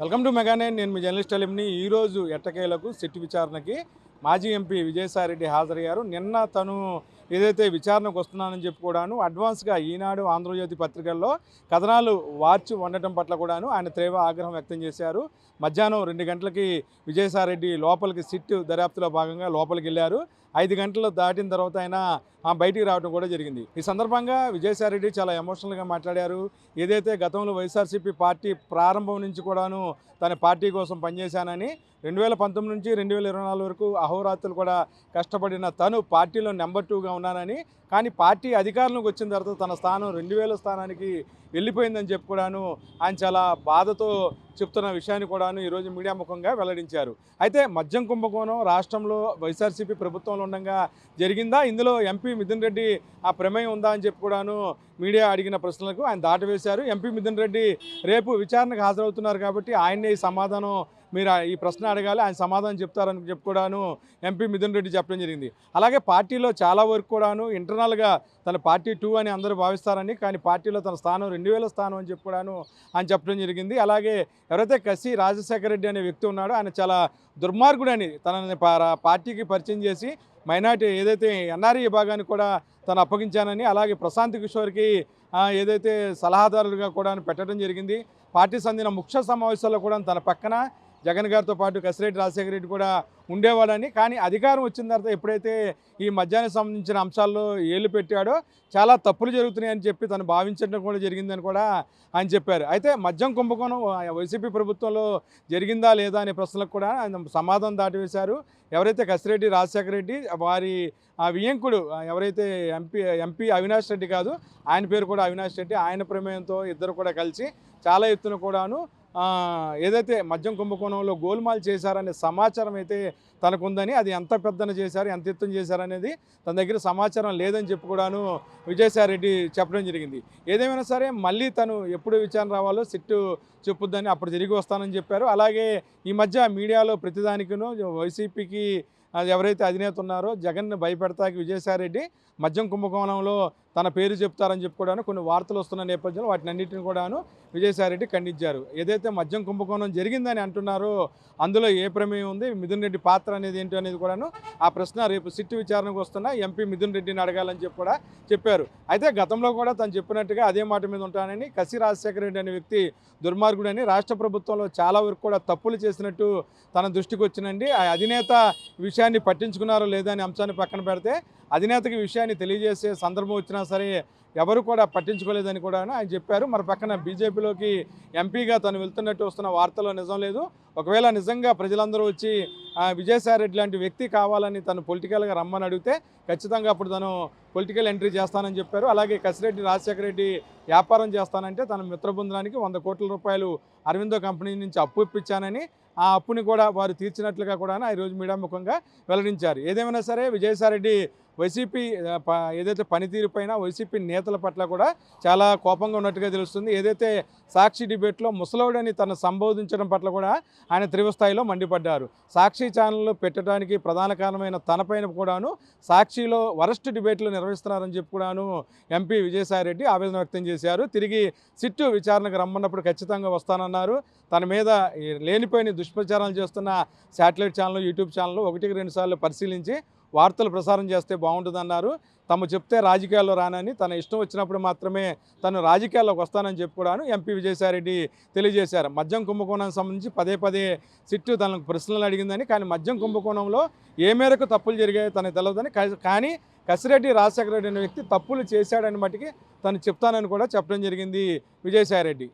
Welcome to మెగానే. నేను మీ journalist అలిమ్ని ఈరోజు ఎట్టకేలకు సిట్ విచారణకి మాజీ ఎంపీ విజయసాయిరెడ్డి హాజరయ్యారు. నిన్న తను ఏదైతే విచారణకు వస్తున్నానని చెప్పి కూడాను అడ్వాన్స్గా ఈనాడు ఆంధ్రజ్యోతి పత్రికల్లో కథనాలు వార్చి ఉండటం పట్ల కూడాను ఆయన తీవ్ర ఆగ్రహం వ్యక్తం చేశారు. మధ్యాహ్నం రెండు గంటలకి విజయసాయిరెడ్డి లోపలికి సిట్ దర్యాప్తులో భాగంగా లోపలికి వెళ్ళారు ఐదు గంటలు దాటిన తర్వాత ఆయన ఆ బయటికి రావడం కూడా జరిగింది. ఈ సందర్భంగా విజయసాయిరెడ్డి చాలా ఎమోషనల్గా మాట్లాడారు. ఏదైతే గతంలో వైఎస్ఆర్సీపీ పార్టీ ప్రారంభం నుంచి కూడాను తన పార్టీ కోసం పనిచేశానని రెండు వేల పంతొమ్మిది నుంచి రెండు వేల ఇరవై నాలుగు వరకు అహోరాత్రులు కూడా కష్టపడిన తను పార్టీలో నెంబర్ టూగా ఉన్నానని కానీ పార్టీ అధికారంలోకి వచ్చిన తర్వాత తన స్థానం రెండు వేల స్థానానికి వెళ్ళిపోయిందని చెప్పుకోడాను ఆయన చాలా బాధతో చెప్తున్న విషయాన్ని కూడాను ఈరోజు మీడియా ముఖంగా వెల్లడించారు. అయితే మద్యం కుంభకోణం రాష్ట్రంలో వైఎస్ఆర్సీపీ ప్రభుత్వంలో ఉండగా జరిగిందా? ఇందులో ఎంపీ మిథున్ రెడ్డి ఆ ప్రమేయం ఉందా అని చెప్పి కూడాను మీడియా అడిగిన ప్రశ్నలకు ఆయన దాటవేశారు. ఎంపీ మిథున్ రెడ్డి రేపు విచారణకు హాజరవుతున్నారు కాబట్టి ఆయన్నే ఈ సమాధానం మీరు ఈ ప్రశ్న అడగాలి ఆయన సమాధానం చెప్తారని చెప్పి కూడాను ఎంపీ మిథున్ రెడ్డి చెప్పడం జరిగింది. అలాగే పార్టీలో చాలా వరకు కూడాను ఇంటర్ ఇంటర్నల్గా తన పార్టీ టూ అని అందరూ భావిస్తారని కానీ పార్టీలో తన స్థానం రెండు వేల స్థానం అని చెప్పి అని ఆయన చెప్పడం జరిగింది. అలాగే ఎవరైతే కసి రాజశేఖర రెడ్డి అనే వ్యక్తి ఉన్నాడో ఆయన చాలా దుర్మార్గుడని తనని పార్టీకి పరిచయం చేసి మైనార్టీ ఏదైతే ఎన్ఆర్ఈ విభాగాన్ని కూడా తను అప్పగించానని అలాగే ప్రశాంత్ కిషోర్కి ఏదైతే సలహాదారులుగా కూడా పెట్టడం జరిగింది. పార్టీ సందిన ముఖ్య సమావేశాల్లో కూడా తన పక్కన జగన్ గారితో పాటు కసిరెడ్డి రాజశేఖర రెడ్డి కూడా ఉండేవాడని కానీ అధికారం వచ్చిన తర్వాత ఎప్పుడైతే ఈ మద్యానికి సంబంధించిన అంశాల్లో ఏళ్ళు పెట్టాడో చాలా తప్పులు జరుగుతున్నాయని చెప్పి తను భావించడం కూడా జరిగిందని కూడా ఆయన చెప్పారు. అయితే మద్యం కుంభకోణం వైసీపీ ప్రభుత్వంలో జరిగిందా లేదా అనే ప్రశ్నలకు కూడా ఆయన సమాధానం దాటివేశారు. ఎవరైతే కసిరెడ్డి రాజశేఖర రెడ్డి వారి ఆ వియంకుడు ఎవరైతే ఎంపీ ఎంపీ అవినాష్ రెడ్డి కాదు ఆయన పేరు కూడా అవినాష్ రెడ్డి ఆయన ప్రమేయంతో ఇద్దరు కూడా కలిసి చాలా ఎత్తున కూడాను ఏదైతే మద్యం కుంభకోణంలో గోల్మాల్ చేశారనే సమాచారం అయితే తనకుందని అది ఎంత పెద్దన చేశారు ఎంత ఎత్తున చేశారనేది తన దగ్గర సమాచారం లేదని చెప్పి కూడాను విజయసాయి రెడ్డి చెప్పడం జరిగింది. ఏదేమైనా సరే మళ్ళీ తను ఎప్పుడు విచారణ రావాలో సిట్టు చెప్పుద్దని అప్పుడు తిరిగి వస్తానని చెప్పారు. అలాగే ఈ మధ్య మీడియాలో ప్రతిదానికిను వైసీపీకి ఎవరైతే అధినేత ఉన్నారో జగన్ భయపెడతాకి విజయసాయి రెడ్డి మద్యం కుంభకోణంలో తన పేరు చెప్తారని చెప్పి కూడాను కొన్ని వార్తలు వస్తున్న నేపథ్యంలో వాటిని అన్నింటిని కూడాను విజయసాయిరెడ్డి ఖండించారు. ఏదైతే మద్యం కుంభకోణం జరిగిందని అంటున్నారో అందులో ఏ ప్రమేయం ఉంది? మిథున్ రెడ్డి పాత్ర అనేది ఏంటి అనేది కూడాను ఆ ప్రశ్న రేపు సిట్టు విచారణకు వస్తున్న ఎంపీ మిథున్ రెడ్డిని అడగాలని చెప్పి కూడా చెప్పారు. అయితే గతంలో కూడా తను చెప్పినట్టుగా అదే మాట మీద ఉంటానని కసి రాజశేఖర రెడ్డి అనే వ్యక్తి దుర్మార్గుడని రాష్ట్ర ప్రభుత్వంలో చాలా వరకు కూడా తప్పులు చేసినట్టు తన దృష్టికి వచ్చినండి ఆ అధినేత విషయాన్ని పట్టించుకున్నారో లేదా అనే అంశాన్ని పక్కన పెడితే అధినేతకి విషయాన్ని తెలియజేసే సందర్భం వచ్చిన సరే ఎవరు కూడా పట్టించుకోలేదని కూడా ఆయన చెప్పారు. మరి పక్కన బీజేపీలోకి ఎంపీగా తను వెళ్తున్నట్టు వస్తున్న వార్తలో నిజం లేదు. ఒకవేళ నిజంగా ప్రజలందరూ వచ్చి ఆ, విజయసాయి రెడ్డి లాంటి వ్యక్తి కావాలని తను పొలిటికల్గా రమ్మని అడిగితే ఖచ్చితంగా అప్పుడు తను పొలిటికల్ ఎంట్రీ చేస్తానని చెప్పారు. అలాగే కసిరెడ్డి రాజశేఖర రెడ్డి వ్యాపారం చేస్తానంటే తన మిత్రబృందానికి వంద కోట్ల రూపాయలు అరవిందో కంపెనీ నుంచి అప్పు ఇప్పించానని ఆ అప్పుని కూడా వారు తీర్చినట్లుగా కూడా ఈరోజు మీడియా ముఖంగా వెల్లడించారు. ఏదేమైనా సరే విజయసాయిరెడ్డి వైసీపీ ప- ఏదైతే పనితీరు పైన వైసీపీ నేతల పట్ల కూడా చాలా కోపంగా ఉన్నట్టుగా తెలుస్తుంది. ఏదైతే సాక్షి డిబేట్లో ముసలోడని తను సంబోధించడం పట్ల కూడా ఆయన తీవ్రస్థాయిలో మండిపడ్డారు. సాక్షి ఛానళ్ళు పెట్టడానికి ప్రధాన కారణమైన తనపైన కూడాను సాక్షిలో వరస్ట్ డిబేట్లు నిర్వహిస్తున్నారని చెప్పి కూడాను ఎంపీ విజయసాయిరెడ్డి ఆవేదన వ్యక్తం చేశారు. తిరిగి సిట్టు విచారణకు రమ్మన్నప్పుడు ఖచ్చితంగా వస్తానన్నారు. తన మీద లేనిపోయిన దుష్ప్రచారాలు చేస్తున్న శాటిలైట్ ఛానల్ యూట్యూబ్ ఛానల్ ఒకటికి రెండుసార్లు పరిశీలించి వార్తలు ప్రసారం చేస్తే బాగుంటుందన్నారు. తమ చెప్తే రాజకీయాల్లో రానని తన ఇష్టం వచ్చినప్పుడు మాత్రమే తను రాజకీయాల్లోకి వస్తానని చెప్పుకోవడాను ఎంపీ విజయసాయిరెడ్డి తెలియజేశారు. మద్యం కుంభకోణానికి సంబంధించి పదే పదే సిట్టు తనకు ప్రశ్నలు అడిగిందని కానీ మద్యం కుంభకోణంలో ఏ మేరకు తప్పులు జరిగాయో తనకు తెలియదని కానీ కసిరెడ్డి రాజశేఖర రెడ్డి అనే వ్యక్తి తప్పులు చేశాడని మటుకి తను చెప్తానని కూడా చెప్పడం జరిగింది విజయసాయిరెడ్డి.